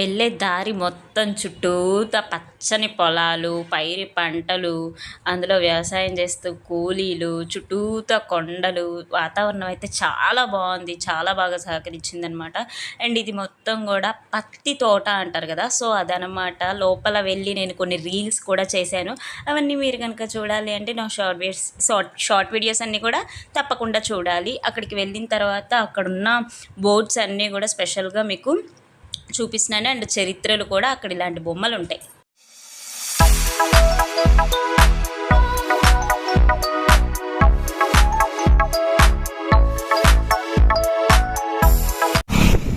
వెళ్ళే దారి మొత్తం చుట్టూతా పచ్చని పొలాలు పైరు పంటలు అందులో వ్యవసాయం చేస్తూ కూలీలు చుట్టూతా కొండలు. వాతావరణం అయితే చాలా బాగుంది చాలా బాగా సహకరించింది అనమాట అండ్ ఇది మొత్తం కూడా పత్తి తోట అంటారు కదా సో అదనమాట. లోపల వెళ్ళి నేను కొన్ని రీల్స్ కూడా చేశాను. అవన్నీ మీరు కనుక చూడాలి అంటే నా short videos short short videos అన్నీ కూడా తప్పకుండా చూడాలి. అక్కడికి వెళ్ళిన తర్వాత అక్కడున్న బోర్డ్స్ అన్నీ కూడా స్పెషల్గా మీకు చూపిస్తున్నాను. అండ్ చరిత్రలు కూడా అక్కడ ఇలాంటి బొమ్మలు ఉంటాయి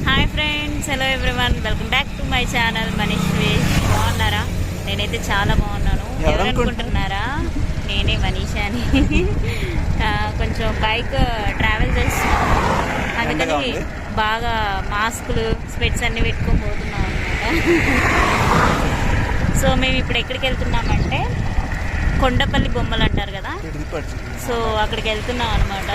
hi friends hello everyone welcome back to my channel Manishvi బాగున్నారా? నేనైతే చాలా బాగున్నాను. ఎవరు ఎవరు అనుకుంటున్నారు? అనుకుంటున్నారా నేనే మనీషాని కొంచెం బైక్ ట్రావెల్ చేస్తున్నాను. ఎండగా అందుకని? బాగా మాస్కులు స్పెట్స్ అన్ని పెట్టుకొని పోతున్నాం అనమాట సో మేము ఇప్పుడు ఎక్కడికి వెళ్తున్నామంటే కొండపల్లి బొమ్మలు అంటారు కదా. సో అక్కడికి వెళ్తున్నాం అనమాట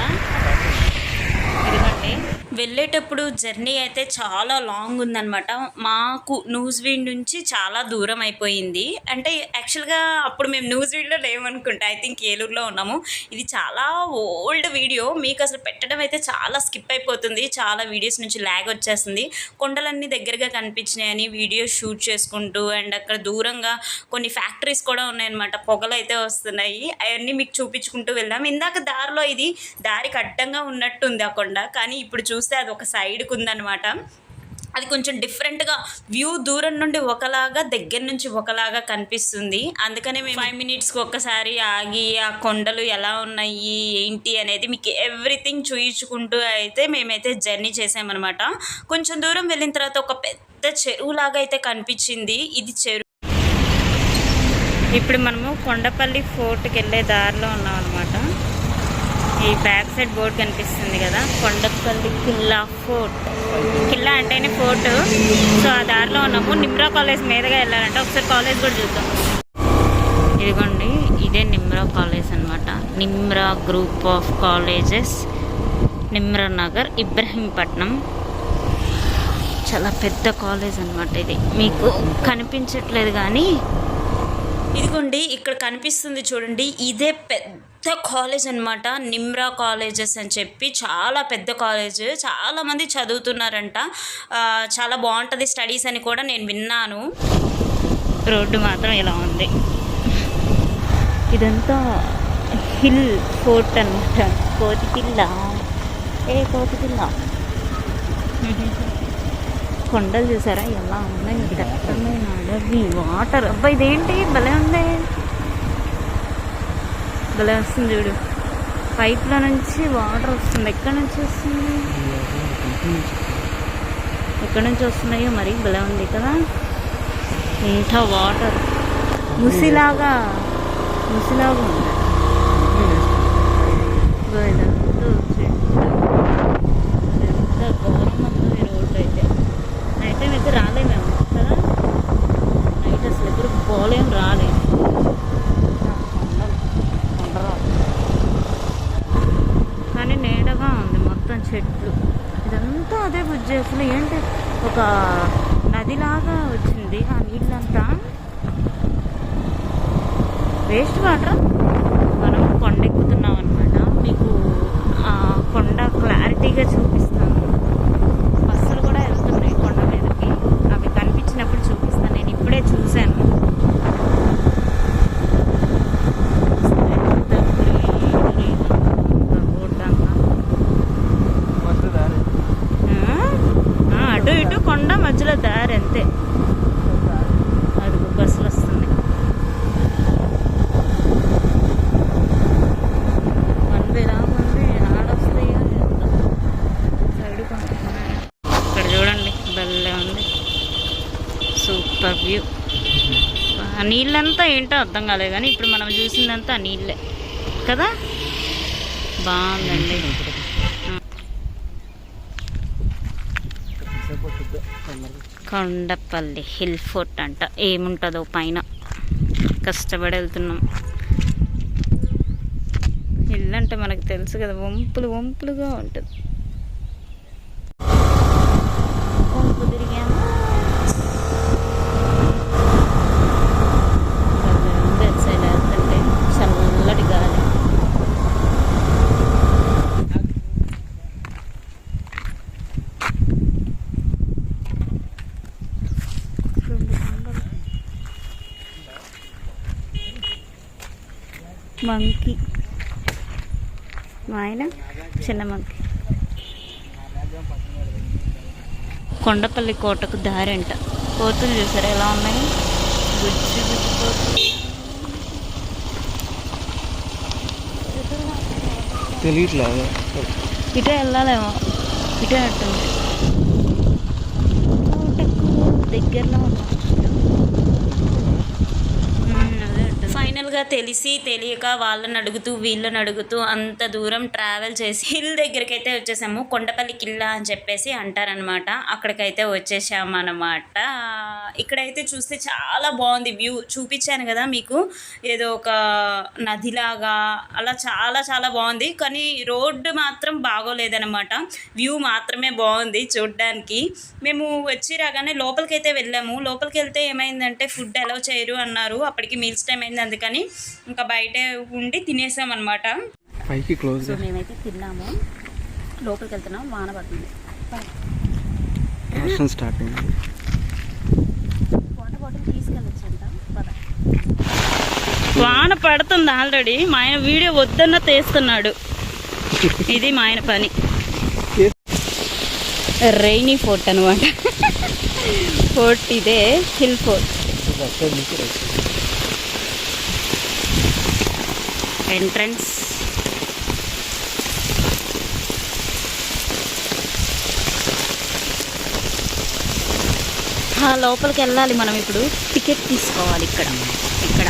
ఇదిగోండి. వెళ్ళేటప్పుడు జర్నీ అయితే చాలా లాంగ్ ఉందన్నమాట. మాకు న్యూస్ వీడ్ నుంచి చాలా దూరం అయిపోయింది. అంటే యాక్చువల్గా అప్పుడు మేము న్యూస్ వీడ్లో లేమనుకుంటా ఐ థింక్ ఏలూరులో ఉన్నాము. ఇది చాలా ఓల్డ్ వీడియో. మీకు అసలు పెట్టడం అయితే చాలా స్కిప్ అయిపోతుంది. చాలా వీడియోస్ నుంచి ల్యాగ్ వచ్చేస్తుంది. కొండలన్నీ దగ్గరగా కనిపించినాయని వీడియో షూట్ చేసుకుంటూ అండ్ అక్కడ దూరంగా కొన్ని ఫ్యాక్టరీస్ కూడా ఉన్నాయన్నమాట. పొగలు అయితే వస్తున్నాయి. అవన్నీ మీకు చూపించుకుంటూ వెళ్ళాం ఇందాక దారిలో ఇది దారికి అడ్డంగా ఉన్నట్టుంది ఆ కొండ. కానీ ఇప్పుడు చూస్తే అది ఒక సైడ్కి ఉందన్నమాట అది కొంచెం డిఫరెంట్గా వ్యూ దూరం నుండి ఒకలాగా దగ్గర నుంచి ఒకలాగా కనిపిస్తుంది. అందుకనే మేము ఫైవ్ మినిట్స్కి ఒక్కసారి ఆగి ఆ కొండలు ఎలా ఉన్నాయి ఏంటి అనేది మీకు ఎవ్రీథింగ్ చూయించుకుంటూ అయితే మేమైతే జర్నీ చేసామన్నమాట కొంచెం దూరం వెళ్ళిన తర్వాత ఒక పెద్ద చెరువులాగా అయితే కనిపించింది. ఇది చెరువు. ఇప్పుడు మనము కొండపల్లి ఫోర్ట్కి వెళ్ళే దారిలో ఉన్నాం అనమాట మనకి బ్యాక్ సైడ్ బోర్డు కనిపిస్తుంది కదా కొండపల్లి కిల్లా ఫోర్ట్. కిల్లా అంటేనే ఫోర్ట్. సో ఆ దారిలో ఉన్నాము. నిమ్రా కాలేజ్ మీదుగా వెళ్ళాలంటే ఒకసారి కాలేజ్ కూడా చూద్దాం. ఇదిగోండి ఇదే నిమ్రా కాలేజ్ అనమాట Nimra group of colleges Nimra Nagar Ibrahimpatnam. చాలా పెద్ద కాలేజ్ అనమాట ఇది. మీకు కనిపించట్లేదు కానీ ఇదిగోండి ఇక్కడ కనిపిస్తుంది చూడండి. ఇదే పెద్ద కాలేజ్ అనమాట నిమ్రా కాలేజెస్ అని చెప్పి చాలా పెద్ద కాలేజ్. చాలా మంది చదువుతున్నారంట. చాలా బాగుంటుంది స్టడీస్ అని కూడా నేను విన్నాను. రోడ్డు మాత్రం ఇలా ఉంది. ఇదంతా హిల్ ఫోర్ట్ అనమాట కోతిపిల్ల ఏ కోతిపిల్ల కొండలు చూసారా? ఎలా ఉన్నాయి? దట్టమైన అడవి. వాటర్. అబ్బా ఇదేంటి? భలే ఉంది. భలే వస్తుంది చూడు పైప్లో నుంచి వాటర్ వస్తుంది. ఎక్కడి నుంచి వస్తుంది? ఎక్కడి నుంచి వస్తున్నాయో మరి భలే ఉంది కదా. ఇంత వాటర్ ముసిలాగా ముసిలాగా ఉంది ఇదంతా చెట్లు. ఎంత ఘోరం ఉందో ఈ రోడ్డు అయితే నైట్ టైం అయితే రాలేమేమో కదా నైట్ అసలు ఎప్పుడు పోలేం రాలేము కానీ నీడగా ఉంది మొత్తం చెట్లు ఇదంతా అదే బుజ్జి అసలు ఏంటి ఒక నదిలాగా వచ్చింది ఆ నీళ్ళంతా. వేస్ట్ వాటర్ మనం కొండ ఎక్కుతున్నాం అనమాట మీకు ఆ కొండ క్లారిటీగా చూపిస్తాను బస్సులు కూడా వెళ్తున్నాయి కొండ మీదకి అవి కనిపించినప్పుడు చూపిస్తాను నేను ఇప్పుడే చూశాను ఎంత greenery ఉందో రోడ్డు అంతా. ఆ? ఆ, అటు ఇటు కొండ మధ్యలో దారి అంతే అడుగు బస్సులు వస్తున్నాయి వన్ వే లాగా ఉంది ఆడొస్తాయో ఏంటో. సైడ్ కొంటున్నాయి. ఇక్కడ చూడండి భలే ఉంది సూపర్ వ్యూ ఆ నీళ్ళంతా ఏంటో అర్థం కాలేదు కానీ ఇప్పుడు మనం చూసిందంతా నీళ్ళే. కదా? బాగుందండి. కొండపల్లి హిల్ ఫోర్ట్ అంట. ఏముంటుందో పైన. కష్టపడి వెళ్తున్నాం. ఇల్లు అంటే మనకు తెలుసు కదా వంపులు వంపులుగా ఉంటుంది. వంపు తిరిగాము? మంకీ మా ఆయన చిన్న మంకీ కొండపల్లి కోటకు దారి అంట కోతులు చూసారా? ఎలా ఉన్నాయి? బుజ్జి బుజ్జి కోతులు. ఇటే వెళ్ళాలేమో. ఇటే కోటకు దగ్గరలో ఉన్నాం ముందుగా తెలిసి తెలియక వాళ్ళని అడుగుతూ వీళ్ళని అడుగుతూ అంత దూరం ట్రావెల్ చేసి హిల్ దగ్గరికి అయితే వచ్చేసాము. కొండపల్లి కిల్లా అని చెప్పేసి అంటారనమాట అక్కడికైతే వచ్చేసాము అనమాట ఇక్కడైతే చూస్తే చాలా బాగుంది వ్యూ చూపించాను కదా మీకు. ఏదో ఒక నదిలాగా అలా చాలా చాలా బాగుంది. కానీ రోడ్డు మాత్రం బాగోలేదన్నమాట. వ్యూ మాత్రమే బాగుంది చూడ్డానికి. మేము వచ్చి రాగానే లోపలికైతే వెళ్ళాము. లోపలికి వెళ్తే ఏమైందంటే ఫుడ్ అలౌ చేయరు అన్నారు. అప్పటికి మీల్స్ టైం అయింది. అందుకని ఇంకా బయటే ఉండి తినేసాం అనమాట పైకి క్లోజ్ సో మేమైతే తిన్నాము. లోపలికి వెళ్తున్నాం వాన పడుతుంది. వర్షం స్టార్ట్ అయింది వాటర్ బాటిల్ తీసుకెళ్ళొచ్చంట పద. వాన పడుతుంది ఆల్రెడీ. మా ఆయన వీడియో వద్దన్న తీస్తున్నాడు. ఇది మా ఆయన పని. రైనీ ఫోర్ట్ అనమాట ఫోర్ట్ ఇదే హిల్ ఫోర్ట్ ఎంట్రన్స్. ఆ, లోపలికి వెళ్ళాలి మనం ఇప్పుడు. టికెట్ తీసుకోవాలి ఇక్కడ. ఇక్కడ.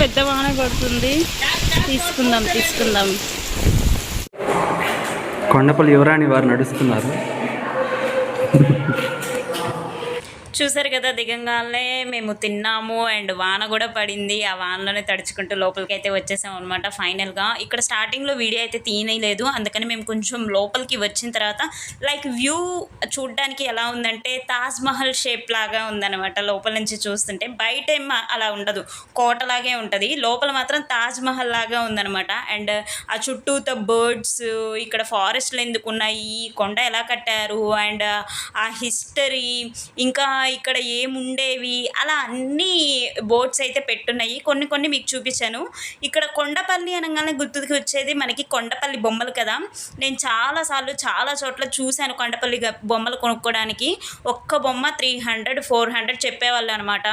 పెద్ద వాన పడుతుంది. తీసుకుందాం తీసుకుందాం. కొండపల్లి యువరాణి వారు నడుస్తున్నారు. చూసారు కదా దిగంగానే మేము తిన్నాము అండ్ వాన కూడా పడింది. ఆ వానలోనే తడుచుకుంటూ లోపలికి అయితే వచ్చేసాం అనమాట ఫైనల్గా. ఇక్కడ స్టార్టింగ్లో వీడియో అయితే తీయలేదు అందుకని మేము కొంచెం లోపలికి వచ్చిన తర్వాత లైక్ వ్యూ చూడడానికి ఎలా ఉందంటే తాజ్ మహల్ షేప్ లాగా ఉందన్నమాట లోపల నుంచి చూస్తుంటే. బయట ఏం అలా ఉండదు. కోటలాగే ఉంటుంది. లోపల మాత్రం తాజ్ మహల్ లాగా ఉందన్నమాట. అండ్ ఆ చుట్టూతో బర్డ్స్ ఇక్కడ ఫారెస్ట్లు ఎందుకు ఉన్నాయి కొండ ఎలా కట్టారు అండ్ ఆ హిస్టరీ ఇంకా ఇక్కడ ఏముండేవి? అలా అన్ని బోర్డ్స్ అయితే పెట్టున్నాయి. కొన్ని కొన్ని మీకు చూపించాను. ఇక్కడ కొండపల్లి అనగానే గుర్తుకు వచ్చేది మనకి కొండపల్లి బొమ్మలు కదా. నేను చాలాసార్లు చాలా చోట్ల చూశాను కొండపల్లి బొమ్మలు కొనుక్కోవడానికి ఒక్క బొమ్మ త్రీ హండ్రెడ్ ఫోర్ హండ్రెడ్ చెప్పేవాళ్ళు అనమాట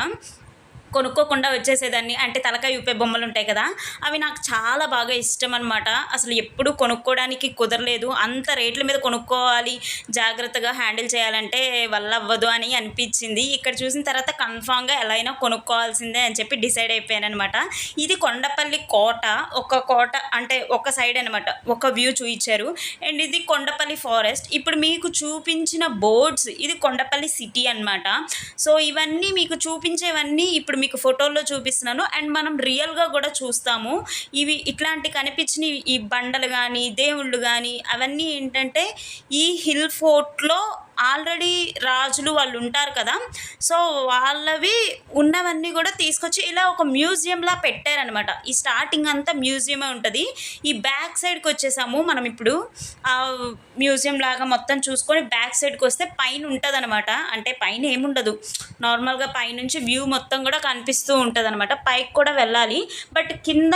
కొనుక్కోకుండా వచ్చేసేదాన్ని. అంటే తలకాయ ఊపే బొమ్మలు ఉంటాయి కదా అవి నాకు చాలా బాగా ఇష్టం అనమాట అసలు ఎప్పుడు కొనుక్కోవడానికి కుదరలేదు. అంత రేట్ల మీద కొనుక్కోవాలి జాగ్రత్తగా హ్యాండిల్ చేయాలంటే వల్ల అవ్వదు అని అనిపించింది. ఇక్కడ చూసిన తర్వాత కన్ఫామ్గా ఎలా అయినా కొనుక్కోవాల్సిందే అని చెప్పి డిసైడ్ అయిపోయాను అనమాట ఇది కొండపల్లి కోట ఒక కోట అంటే ఒక సైడ్ అనమాట ఒక వ్యూ చూపించారు అండ్ ఇది కొండపల్లి ఫారెస్ట్. ఇప్పుడు మీకు చూపించిన బోర్డ్స్ ఇది కొండపల్లి సిటీ అన్నమాట. సో ఇవన్నీ మీకు చూపించేవన్నీ ఇప్పుడు మీకు ఫోటోల్లో చూపిస్తున్నాను. అండ్ మనం రియల్గా కూడా చూస్తాము. ఇవి ఇట్లాంటి కనిపించిన ఈ బండలు కానీ దేవుళ్ళు కానీ అవన్నీ ఏంటంటే ఈ హిల్ ఫోర్ట్లో ఆల్రెడీ రాజులు వాళ్ళు ఉంటారు కదా సో వాళ్ళవి ఉన్నవన్నీ కూడా తీసుకొచ్చి ఇలా ఒక మ్యూజియంలా పెట్టారనమాట ఈ స్టార్టింగ్ అంతా మ్యూజియమే ఉంటుంది. ఈ బ్యాక్ సైడ్కి వచ్చేసాము మనం ఇప్పుడు. ఆ మ్యూజియం లాగా మొత్తం చూసుకొని బ్యాక్ సైడ్కి వస్తే పైన ఉంటుంది అనమాట అంటే పైన ఏముండదు. నార్మల్గా పైనుంచి వ్యూ మొత్తం కూడా కనిపిస్తూ ఉంటుంది అనమాట పైకి కూడా వెళ్ళాలి. బట్ కింద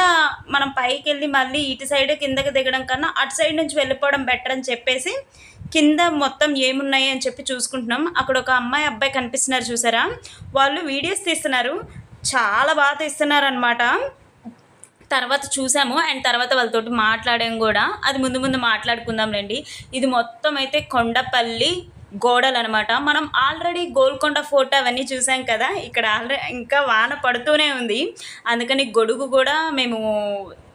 మనం పైకి వెళ్ళి మళ్ళీ ఇటు సైడ్ కిందకి దిగడం కన్నా అటు సైడ్ నుంచి వెళ్ళిపోవడం బెటర్ అని చెప్పేసి కింద మొత్తం ఏమున్నాయి అని చెప్పి చూసుకుంటున్నాం. అక్కడ ఒక అమ్మాయి అబ్బాయి కనిపిస్తున్నారు చూసారా? వాళ్ళు వీడియోస్ తీస్తున్నారు. చాలా బాగా తీస్తున్నారు అనమాట తర్వాత చూసాము. అండ్ తర్వాత వాళ్ళతోటి మాట్లాడాం కూడా. అది ముందు ముందు మాట్లాడుకుందాంలేండి ఇది మొత్తం అయితే కొండపల్లి గోడలు అనమాట మనం ఆల్రెడీ గోల్కొండ ఫోటో అవన్నీ చూసాం కదా. ఇక్కడ ఆల్రెడీ ఇంకా వాన పడుతూనే ఉంది. అందుకని గొడుగు కూడా మేము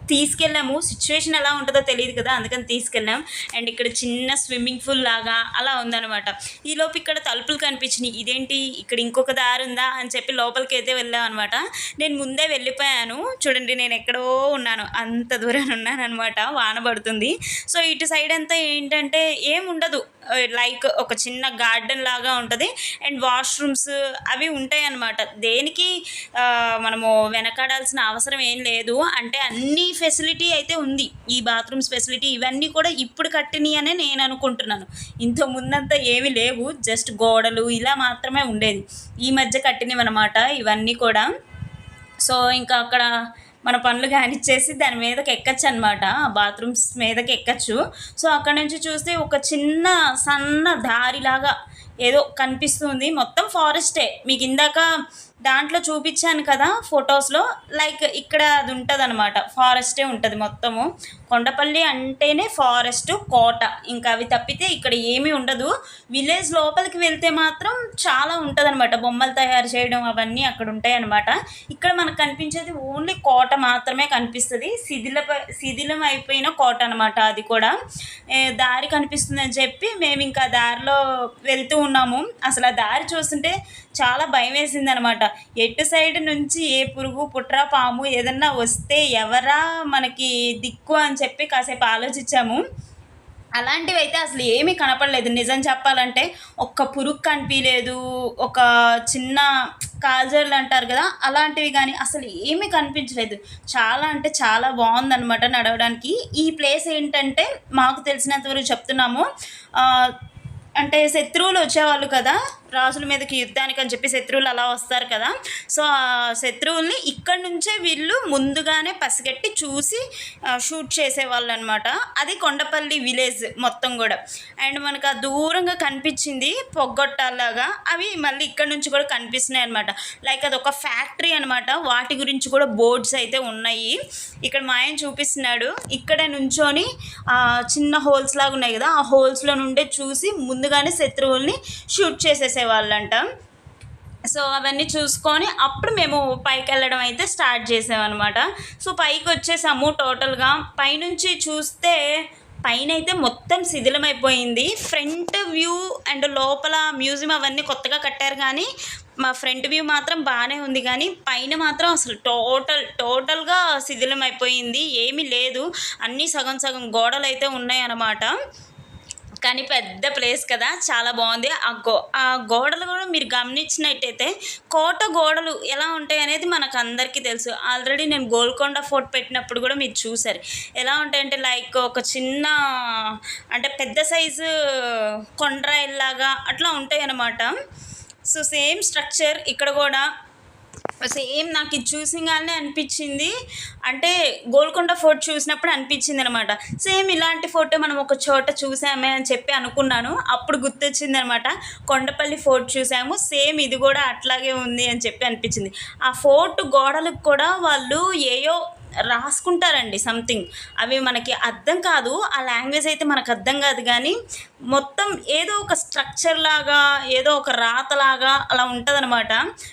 తీసుకెళ్ళాము. సిచ్యువేషన్ ఎలా ఉంటుందో తెలియదు కదా అందుకని తీసుకెళ్ళాం. అండ్ ఇక్కడ చిన్న స్విమ్మింగ్ పూల్ లాగా అలా ఉందనమాట ఈలోపు ఇక్కడ తలుపులు కనిపించినాయి. ఇదేంటి? ఇక్కడ ఇంకొక దారి ఉందా? అని చెప్పి లోపలికి అయితే వెళ్ళాం అనమాట నేను ముందే వెళ్ళిపోయాను. చూడండి నేను ఎక్కడో ఉన్నాను. అంత దూరం ఉన్నాను అనమాట వాన పడుతుంది. సో ఇటు సైడ్ అంతా ఏంటంటే ఏం ఉండదు. Uh, లైక్ ఒక చిన్న గార్డెన్ లాగా ఉంటుంది. అండ్ వాష్రూమ్స్ అవి ఉంటాయి అన్నమాట దేనికి uh, మనము వెనకాడాల్సిన అవసరం ఏం లేదు. అంటే అన్నీ ఫెసిలిటీ అయితే ఉంది. ఈ బాత్రూమ్స్ ఫెసిలిటీ ఇవన్నీ కూడా ఇప్పుడు కట్టినవి అనే నేను అనుకుంటున్నాను. ఇంత ముందంతా ఏమీ లేవు. జస్ట్ గోడలు ఇలా మాత్రమే ఉండేది. ఈ మధ్య కట్టినవి అనమాట ఇవన్నీ కూడా. సో ఇంకా అక్కడ మన పనులు కానిచ్చేసి దాని మీదకి ఎక్కచ్చు అనమాట బాత్రూమ్స్ మీదకి ఎక్కచ్చు. సో అక్కడ నుంచి చూస్తే ఒక చిన్న సన్న దారిలాగా ఏదో కనిపిస్తుంది. మొత్తం ఫారెస్టే మీకు ఇందాక దాంట్లో చూపించాను కదా ఫొటోస్లో. లైక్ ఇక్కడ అది ఉంటుంది అనమాట ఫారెస్టే ఉంటుంది మొత్తము. కొండపల్లి అంటేనే ఫారెస్ట్ కోట. ఇంకా అవి తప్పితే ఇక్కడ ఏమీ ఉండదు. విలేజ్ లోపలికి వెళ్తే మాత్రం చాలా ఉంటుంది అనమాట బొమ్మలు తయారు చేయడం అవన్నీ అక్కడ ఉంటాయి అనమాట ఇక్కడ మనకు కనిపించేది ఓన్లీ కోట మాత్రమే కనిపిస్తుంది. శిథిల శిథిలం అయిపోయిన కోట అనమాట అది కూడా. దారి కనిపిస్తుందని చెప్పి మేము ఇంకా దారిలో వెళ్తూ ఉన్నాము. అసలు ఆ దారి చూస్తుంటే చాలా భయం వేసింది అనమాట ఎటు సైడ్ నుంచి ఏ పురుగు పుట్ర పాము ఏదన్నా వస్తే ఎవరా మనకి దిక్కు అని చెప్పి కాసేపు ఆలోచించాము. అలాంటివి అయితే అసలు ఏమీ కనపడలేదు. నిజం చెప్పాలంటే ఒక్క పురుగు కనిపించలేదు ఒక చిన్న కాజర్లు అంటారు కదా అలాంటివి కానీ అసలు ఏమీ కనిపించలేదు. చాలా అంటే చాలా బాగుందనమాట నడవడానికి. ఈ ప్లేస్ ఏంటంటే మాకు తెలిసినంతవరకు చెప్తున్నాము. అంటే శత్రువులు వచ్చేవాళ్ళు కదా రాజుల మీదకి యుద్ధానికి అని చెప్పి శత్రువులు అలా వస్తారు కదా. సో ఆ శత్రువుల్ని ఇక్కడ నుంచే వీళ్ళు ముందుగానే పసిగట్టి చూసి షూట్ చేసేవాళ్ళు అనమాట అది కొండపల్లి విలేజ్ మొత్తం కూడా. అండ్ మనకు ఆ దూరంగా కనిపించింది పొగ్గొట్టాలాగా అవి మళ్ళీ ఇక్కడ నుంచి కూడా కనిపిస్తున్నాయి అనమాట లైక్ అది ఒక ఫ్యాక్టరీ అనమాట వాటి గురించి కూడా బోర్డ్స్ అయితే ఉన్నాయి. ఇక్కడ మా ఆయన చూపిస్తున్నాడు. ఇక్కడ నుంచొని ఆ, చిన్న హోల్స్ లాగా ఉన్నాయి కదా. ఆ హోల్స్లో నుండే చూసి ముందుగానే శత్రువుల్ని షూట్ చేసేవాళ్ళంట. సో అవన్నీ చూసుకొని అప్పుడు మేము పైకి వెళ్ళడం అయితే స్టార్ట్ చేసామన్నమాట. సో పైకి వచ్చేసాము టోటల్గా. పైనుంచి చూస్తే పైన అయితే మొత్తం శిథిలమైపోయింది. ఫ్రంట్ వ్యూ అండ్ లోపల మ్యూజియం అవన్నీ కొత్తగా కట్టారు కానీ మా ఫ్రంట్ వ్యూ మాత్రం బాగానే ఉంది కానీ పైన మాత్రం అసలు టోటల్ టోటల్గా శిథిలం అయిపోయింది ఏమీ లేదు. అన్నీ సగం సగం గోడలు అయితే ఉన్నాయన్నమాట. కానీ పెద్ద ప్లేస్ కదా చాలా బాగుంది. ఆ గో ఆ గోడలు కూడా మీరు గమనించినట్టయితే కోట గోడలు ఎలా ఉంటాయి అనేది మనకు అందరికీ తెలుసు. ఆల్రెడీ నేను గోల్కొండ ఫోర్ట్ పెట్టినప్పుడు కూడా మీరు చూసారు ఎలా ఉంటాయంటే లైక్ ఒక చిన్న అంటే పెద్ద సైజు కొండ్రాయిల్లాగా అట్లా ఉంటాయి అన్నమాట సో సేమ్ స్ట్రక్చర్ ఇక్కడ కూడా సేమ్ నాకు ఇది చూసింగానే అనిపించింది. అంటే గోల్కొండ ఫోర్ట్ చూసినప్పుడు అనిపించింది అనమాట సేమ్ ఇలాంటి ఫోటో మనం ఒక చోట చూసామే అని చెప్పి అనుకున్నాను. అప్పుడు గుర్తొచ్చింది అనమాట కొండపల్లి ఫోర్ట్ చూసాము. సేమ్ ఇది కూడా అట్లాగే ఉంది అని చెప్పి అనిపించింది. ఆ ఫోర్ట్ గోడలకు కూడా వాళ్ళు ఏయో రాసుకుంటారండి సంథింగ్ అవి మనకి అర్థం కాదు ఆ లాంగ్వేజ్ అయితే మనకు అర్థం కాదు కానీ మొత్తం ఏదో ఒక స్ట్రక్చర్ లాగా ఏదో ఒక రాతలాగా అలా ఉంటుందన్నమాట.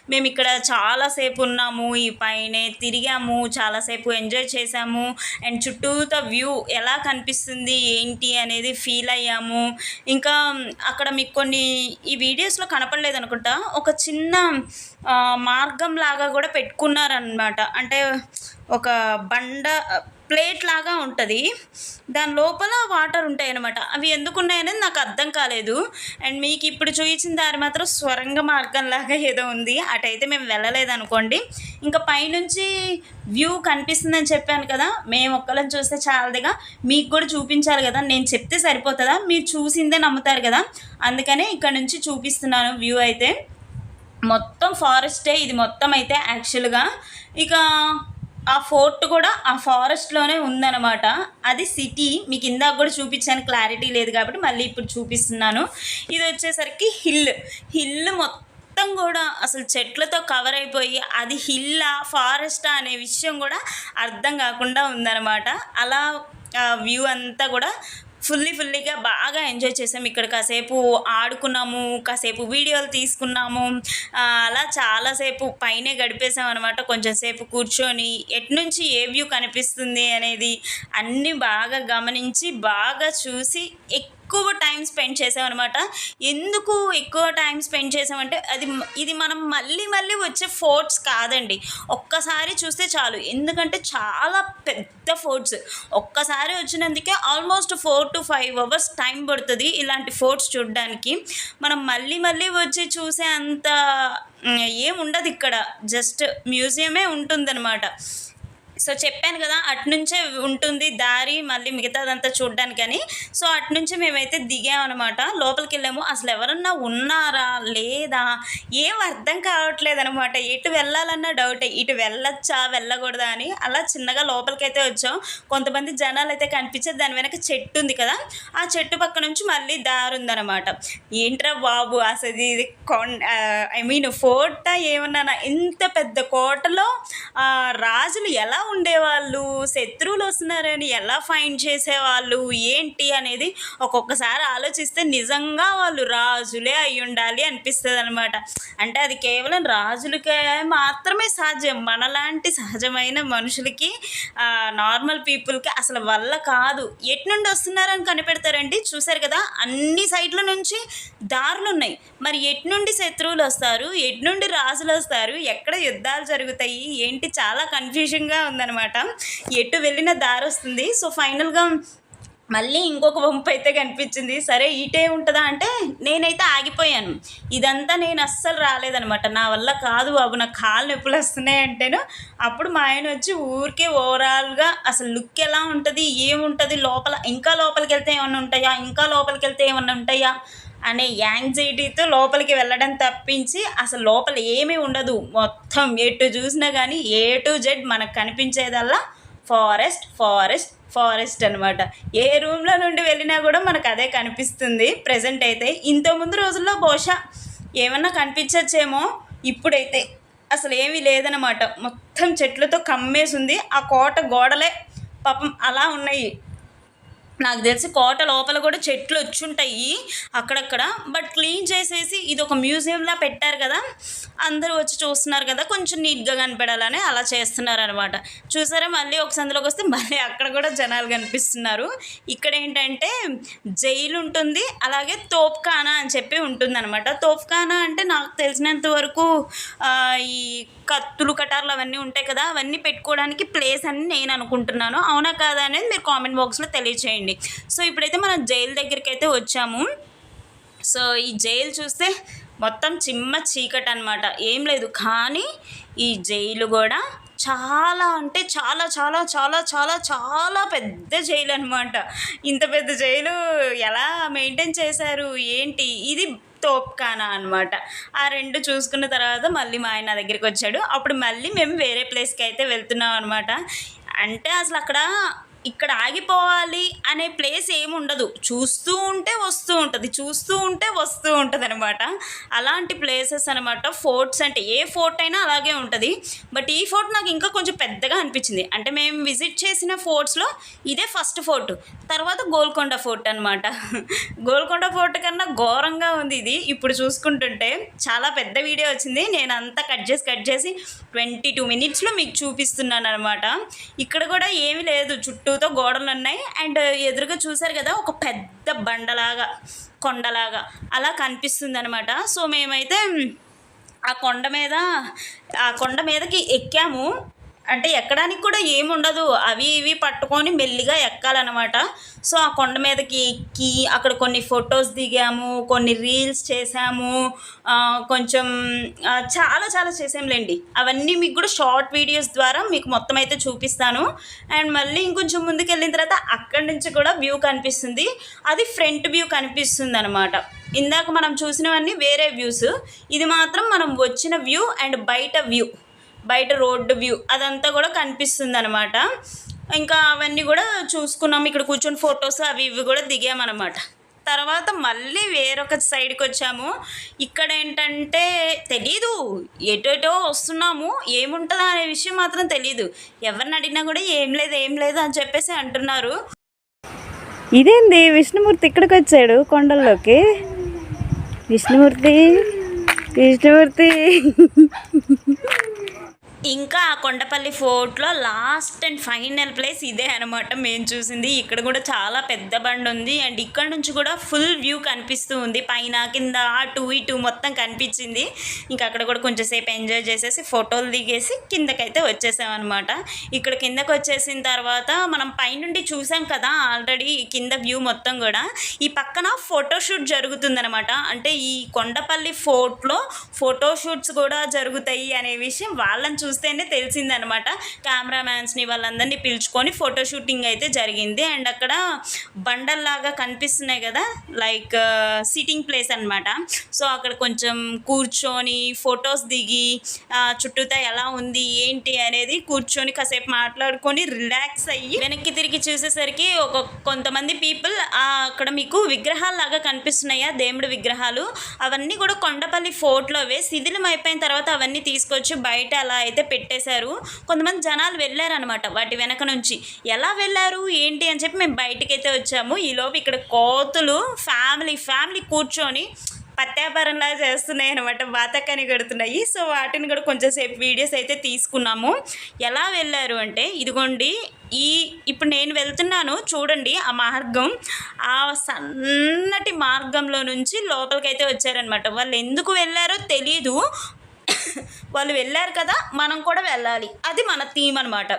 మేము ఇక్కడ చాలాసేపు ఉన్నాము ఈ పైనే తిరిగాము చాలాసేపు ఎంజాయ్ చేసాము అండ్ చుట్టూత వ్యూ ఎలా కనిపిస్తుంది ఏంటి అనేది ఫీల్ అయ్యాము. ఇంకా అక్కడ మీకు కొన్ని ఈ వీడియోస్లో కనపడలేదు అనుకుంటా. ఒక చిన్న మార్గం లాగా కూడా పెట్టుకున్నారనమాట అంటే ఒక బండ ప్లేట్ లాగా ఉంటుంది. దాని లోపల వాటర్ ఉంటాయి అనమాట అవి ఎందుకు ఉన్నాయనేది నాకు అర్థం కాలేదు. అండ్ మీకు ఇప్పుడు చూపించిన దారి మాత్రం స్వరంగ మార్గం లాగా ఏదో ఉంది. అటైతే మేము వెళ్ళలేదు అనుకోండి ఇంకా పైనుంచి వ్యూ కనిపిస్తుందని చెప్పాను కదా మేము ఒక్కళ్ళని చూస్తే చాలదిగా. మీకు కూడా చూపించాలి కదా నేను చెప్తే సరిపోతుందా? మీరు చూసిందే నమ్ముతారు కదా. అందుకనే ఇక్కడ నుంచి చూపిస్తున్నాను వ్యూ అయితే. మొత్తం ఫారెస్టే ఇది మొత్తం అయితే యాక్చువల్గా ఇక ఆ ఫోర్ట్ కూడా ఆ ఫారెస్ట్లోనే ఉందన్నమాట. అది సిటీ మీకు ఇందాక కూడా చూపించాను క్లారిటీ లేదు కాబట్టి మళ్ళీ ఇప్పుడు చూపిస్తున్నాను. ఇది వచ్చేసరికి హిల్. హిల్ మొత్తం కూడా అసలు చెట్లతో కవర్ అయిపోయి అది హిల్లా ఫారెస్టా అనే విషయం కూడా అర్థం కాకుండా ఉందన్నమాట. అలా వ్యూ అంతా కూడా ఫుల్లీ ఫుల్లీగా బాగా ఎంజాయ్ చేసాం. ఇక్కడ కాసేపు ఆడుకున్నాము కాసేపు వీడియోలు తీసుకున్నాము. అలా చాలాసేపు పైనే గడిపేసాం అనమాట కొంచెం సేపు కూర్చొని ఎట్నుంచి ఏ వ్యూ కనిపిస్తుంది అనేది అన్నీ బాగా గమనించి బాగా చూసి ఎక్కువ టైం స్పెండ్ చేసామన్నమాట. ఎందుకు ఎక్కువ టైం స్పెండ్ చేసామంటే అది ఇది మనం మళ్ళీ మళ్ళీ వచ్చే ఫోర్ట్స్ కాదండి. ఒక్కసారి చూస్తే చాలు. ఎందుకంటే చాలా పెద్ద ఫోర్ట్స్ ఒక్కసారి వచ్చినందుకే almost four to five hours time పడుతుంది ఇలాంటి ఫోర్ట్స్ చూడడానికి. మనం మళ్ళీ మళ్ళీ వచ్చి చూసే అంత ఏముండదు ఇక్కడ. జస్ట్ మ్యూజియమే ఉంటుందన్నమాట. సో చెప్పాను కదా అట్నుంచే ఉంటుంది దారి మళ్ళీ మిగతాదంతా చూడ్డానికని. సో అట్నుంచి మేమైతే దిగామన్నమాట. లోపలికి వెళ్ళాము అసలు ఎవరన్నా ఉన్నారా? లేదా? ఏం అర్థం కావట్లేదు అనమాట ఎటు వెళ్ళాలన్న డౌటే. ఇటు వెళ్ళొచ్చా? వెళ్ళకూడదా అని అలా చిన్నగా లోపలికి అయితే వచ్చాం. కొంతమంది జనాలు అయితే కనిపించారు దాని వెనక చెట్టు ఉంది కదా ఆ చెట్టు పక్క నుంచి మళ్ళీ దారి ఉందన్నమాట ఏంట్రా బాబు అసలు ఇది కొండ ఐ మీన్ ఫోర్ట్ ఏమన్నా ఇంత పెద్ద కోటలో రాజులు ఎలా ఉండేవాళ్ళు? శత్రువులు వస్తున్నారని ఎలా ఫైండ్ చేసేవాళ్ళు? ఏంటి అనేది ఒక్కొక్కసారి ఆలోచిస్తే నిజంగా వాళ్ళు రాజులే అయి ఉండాలి అనిపిస్తుంది అనమాట అంటే అది కేవలం రాజులకే మాత్రమే సాధ్యం. మనలాంటి సహజమైన మనుషులకి నార్మల్ పీపుల్కి అసలు వల్ల కాదు. ఎట్నుండి వస్తున్నారని కనిపెడతారండి? చూసారు కదా అన్ని సైడ్ల నుంచి దారులు ఉన్నాయి మరి ఎట్నుండి శత్రువులు వస్తారు? ఎట్నుండి రాజులు వస్తారు? ఎక్కడ యుద్ధాలు జరుగుతాయి? ఏంటి? చాలా కన్ఫ్యూజన్గా ఉంది. ఉందనమాట ఎటు వెళ్ళిన దారి వస్తుంది. సో ఫైనల్గా మళ్ళీ ఇంకొక వంపు అయితే కనిపించింది. సరే ఇటే ఉంటుందా అంటే నేనైతే ఆగిపోయాను. ఇదంతా నేను అస్సలు రాలేదనమాట నా వల్ల కాదు బాబు నా కాలు నొప్పులు వస్తున్నాయి అంటేను. అప్పుడు మా ఆయన వచ్చి ఊరికే ఓవరాల్గా అసలు లుక్ ఎలా ఉంటుంది ఏముంటుంది లోపల ఇంకా లోపలికి వెళ్తే ఏమైనా ఉంటాయా ఇంకా లోపలికి వెళ్తే ఏమైనా ఉంటాయా అనే యాంగ్జైటీతో లోపలికి వెళ్ళడం తప్పించి అసలు లోపల ఏమీ ఉండదు. మొత్తం ఎటు చూసినా కానీ ఏ టు జెడ్ మనకు కనిపించేదల్లా ఫారెస్ట్ ఫారెస్ట్ ఫారెస్ట్ అనమాట ఏ రూమ్లో నుండి వెళ్ళినా కూడా మనకు అదే కనిపిస్తుంది. ప్రజెంట్ అయితే. ఇంత ముందు రోజుల్లో బహుశా ఏమన్నా కనిపించచ్చేమో. ఇప్పుడైతే అసలు ఏమీ లేదనమాట మొత్తం చెట్లతో కమ్మేసి ఉంది ఆ కోట గోడలే పాపం అలా ఉన్నాయి. నాకు తెలిసి కోట లోపల కూడా చెట్లు వచ్చుంటాయి అక్కడక్కడ. బట్ క్లీన్ చేసేసి ఇది ఒక మ్యూజియంలా పెట్టారు కదా. అందరూ వచ్చి చూస్తున్నారు కదా. కొంచెం నీట్గా కనపడాలని అలా చేస్తున్నారు అనమాట చూసారా? మళ్ళీ ఒక సందులోకి వస్తే మళ్ళీ అక్కడ కూడా జనాలు కనిపిస్తున్నారు. ఇక్కడ ఏంటంటే జైలు ఉంటుంది. అలాగే తోప్ఖానా అని చెప్పి ఉంటుంది అనమాట తోప్ఖానా అంటే నాకు తెలిసినంత వరకు ఈ కత్తులు కటార్లు అవన్నీ ఉంటాయి కదా. అవన్నీ పెట్టుకోవడానికి ప్లేస్ అని నేను అనుకుంటున్నాను. అవునా కాదా అనేది మీరు కామెంట్ బాక్స్లో తెలియచేయండి. సో ఇప్పుడైతే మనం జైలు దగ్గరికి అయితే వచ్చాము. సో ఈ జైలు చూస్తే మొత్తం చిమ్మ చీకటి అనమాట ఏం లేదు. కానీ ఈ జైలు కూడా చాలా అంటే చాలా చాలా చాలా చాలా చాలా పెద్ద జైలు అనమాట ఇంత పెద్ద జైలు ఎలా మెయింటైన్ చేశారు? ఏంటి? ఇది తోప్ఖానా అనమాట ఆ రెండు చూసుకున్న తర్వాత మళ్ళీ మా ఆయన దగ్గరికి వచ్చాడు అప్పుడు మళ్ళీ మేము వేరే ప్లేస్కి అయితే వెళ్తున్నాం అనమాట అంటే అసలు అక్కడ ఇక్కడ ఆగిపోవాలి అనే ప్లేస్ ఏమి ఉండదు. చూస్తూ ఉంటే వస్తూ ఉంటుంది. చూస్తూ ఉంటే వస్తూ ఉంటుంది అనమాట అలాంటి ప్లేసెస్ అనమాట ఫోర్ట్స్ అంటే ఏ ఫోర్ట్ అయినా అలాగే ఉంటుంది. బట్ ఈ ఫోర్ట్ నాకు ఇంకా కొంచెం పెద్దగా అనిపించింది. అంటే మేము విజిట్ చేసిన ఫోర్ట్స్లో ఇదే ఫస్ట్ ఫోర్ట్ తర్వాత గోల్కొండ ఫోర్ట్ అనమాట గోల్కొండ ఫోర్ట్ కన్నా ఘోరంగా ఉంది ఇది. ఇప్పుడు చూసుకుంటుంటే చాలా పెద్ద వీడియో వచ్చింది. నేను అంతా కట్ చేసి కట్ చేసి ట్వంటీ టూ మినిట్స్లో మీకు చూపిస్తున్నాను అనమాట ఇక్కడ కూడా ఏమీ లేదు. చుట్టూ చుట్టూతో గోడలు ఉన్నాయి అండ్ ఎదురుగా చూసారు కదా ఒక పెద్ద బండలాగా కొండలాగా అలా కనిపిస్తుంది అనమాట సో మేమైతే ఆ కొండ మీద ఆ కొండ మీదకి ఎక్కాము. అంటే ఎక్కడానికి కూడా ఏముండదు. అవి ఇవి పట్టుకొని మెల్లిగా ఎక్కాలన్నమాట. సో ఆ కొండ మీదకి ఎక్కి అక్కడ కొన్ని ఫొటోస్ దిగాము కొన్ని రీల్స్ చేసాము కొంచెం చాలా చాలా చేసాంలేండి అవన్నీ మీకు కూడా షార్ట్ వీడియోస్ ద్వారా మీకు మొత్తం అయితే చూపిస్తాను. అండ్ మళ్ళీ ఇంకొంచెం ముందుకు వెళ్ళిన తర్వాత అక్కడి నుంచి కూడా వ్యూ కనిపిస్తుంది. అది ఫ్రంట్ వ్యూ కనిపిస్తుంది అనమాట ఇందాక మనం చూసినవన్నీ వేరే వ్యూస్. ఇది మాత్రం మనం వచ్చిన వ్యూ అండ్ బయట వ్యూ. బయట రోడ్డు వ్యూ అదంతా కూడా కనిపిస్తుంది అనమాట ఇంకా అవన్నీ కూడా చూసుకున్నాం. ఇక్కడ కూర్చొని ఫొటోస్ అవి ఇవి కూడా దిగామన్నమాట. తర్వాత మళ్ళీ వేరొక సైడ్కి వచ్చాము. ఇక్కడ ఏంటంటే తెలీదు. ఎటోటో వస్తున్నాము. ఏముంటుందా అనే విషయం మాత్రం తెలీదు. ఎవరిని అడిగినా కూడా ఏం లేదు ఏం లేదు అని చెప్పేసి అంటున్నారు. ఇదేంది? విష్ణుమూర్తి ఇక్కడికి వచ్చాడు కొండల్లోకి. విష్ణుమూర్తి విష్ణుమూర్తి ఇంకా ఆ కొండపల్లి ఫోర్ట్లో లాస్ట్ అండ్ ఫైనల్ ప్లేస్ ఇదే అనమాట మేము చూసింది. ఇక్కడ కూడా చాలా పెద్ద బండి ఉంది. అండ్ ఇక్కడ నుంచి కూడా ఫుల్ వ్యూ కనిపిస్తూ ఉంది. పైన కింద అటు ఇటు మొత్తం కనిపించింది. ఇంకా అక్కడ కూడా కొంచెం సేపు ఎంజాయ్ చేసేసి ఫోటోలు దిగేసి కిందకైతే వచ్చేసామన్నమాట ఇక్కడ కిందకి వచ్చేసిన తర్వాత మనం పైనుండి చూసాం కదా ఆల్రెడీ కింద వ్యూ మొత్తం కూడా. ఈ పక్కన ఫోటోషూట్ జరుగుతుందనమాట అంటే ఈ కొండపల్లి ఫోర్ట్లో ఫోటోషూట్స్ కూడా జరుగుతాయి అనే విషయం వాళ్ళని చూ చూస్తేనే తెలిసిందనమాట. కెమెరామ్యాన్స్ని వాళ్ళందరినీ పిలుచుకొని ఫోటో షూటింగ్ అయితే జరిగింది. అండ్ అక్కడ బండల్లాగా కనిపిస్తున్నాయి కదా లైక్ సిట్టింగ్ ప్లేస్ అనమాట సో అక్కడ కొంచెం కూర్చొని ఫొటోస్ దిగి చుట్టూతా ఎలా ఉంది ఏంటి అనేది కూర్చొని కాసేపు మాట్లాడుకొని రిలాక్స్ అయ్యి వెనక్కి తిరిగి చూసేసరికి ఒక కొంతమంది పీపుల్ అక్కడ మీకు విగ్రహాలు లాగా కనిపిస్తున్నాయా దేవుడి విగ్రహాలు? అవన్నీ కూడా కొండపల్లి ఫోర్ట్లోవే శిథిలం అయిపోయిన తర్వాత అవన్నీ తీసుకొచ్చి బయట అలా అయితే పెట్టేశారు. కొంతమంది జనాలు వెళ్ళారనమాట వాటి వెనక నుంచి. ఎలా వెళ్ళారు? ఏంటి? అని చెప్పి మేము బయటికి అయితే వచ్చాము ఈలోపు ఇక్కడ కోతులు ఫ్యామిలీ ఫ్యామిలీ కూర్చొని పత్యాపారంలా చేస్తున్నాయి అనమాట బాతకాని కడుతున్నాయి. సో వాటిని కూడా కొంచెంసేపు వీడియోస్ అయితే తీసుకున్నాము. ఎలా వెళ్ళారు అంటే ఇదిగోండి ఈ ఇప్పుడు నేను వెళ్తున్నాను చూడండి ఆ మార్గం. ఆ సన్నటి మార్గంలో నుంచి లోపలికైతే వచ్చారనమాట వాళ్ళు ఎందుకు వెళ్ళారో తెలీదు. వాళ్ళు వెళ్ళారు కదా మనం కూడా వెళ్ళాలి. అది మన థీమ్ అనమాట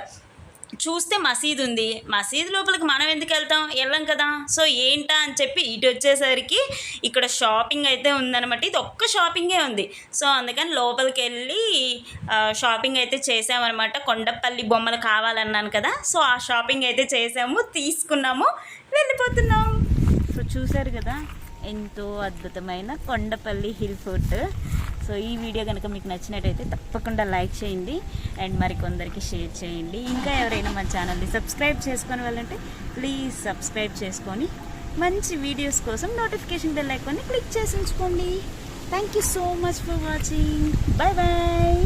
చూస్తే మసీదు ఉంది. మసీదు లోపలికి మనం ఎందుకు వెళ్తాం? వెళ్ళం కదా. సో ఏంటా అని చెప్పి ఇటు వచ్చేసరికి ఇక్కడ షాపింగ్ అయితే ఉందన్నమాట. ఇది ఒక్క షాపింగే ఉంది. సో అందుకని లోపలికి వెళ్ళి షాపింగ్ అయితే చేసామన్నమాట. కొండపల్లి బొమ్మలు కావాలన్నాను కదా. సో ఆ షాపింగ్ అయితే చేసాము. తీసుకున్నాము. వెళ్ళిపోతున్నాం. సో చూసారు కదా? ఎంతో అద్భుతమైన కొండపల్లి హిల్ ఫోర్ట్. సో ఈ వీడియో కనుక మీకు నచ్చినట్టయితే తప్పకుండా లైక్ చేయండి అండ్ మరికొందరికి షేర్ చేయండి. ఇంకా ఎవరైనా మన ఛానల్ని సబ్స్క్రైబ్ చేసుకొని వాళ్ళంటే ప్లీజ్ సబ్స్క్రైబ్ చేసుకొని మంచి వీడియోస్ కోసం నోటిఫికేషన్ బెల్ ఐకాన్ని క్లిక్ చేసి ఉంచుకోండి. Thank you so much for watching bye bye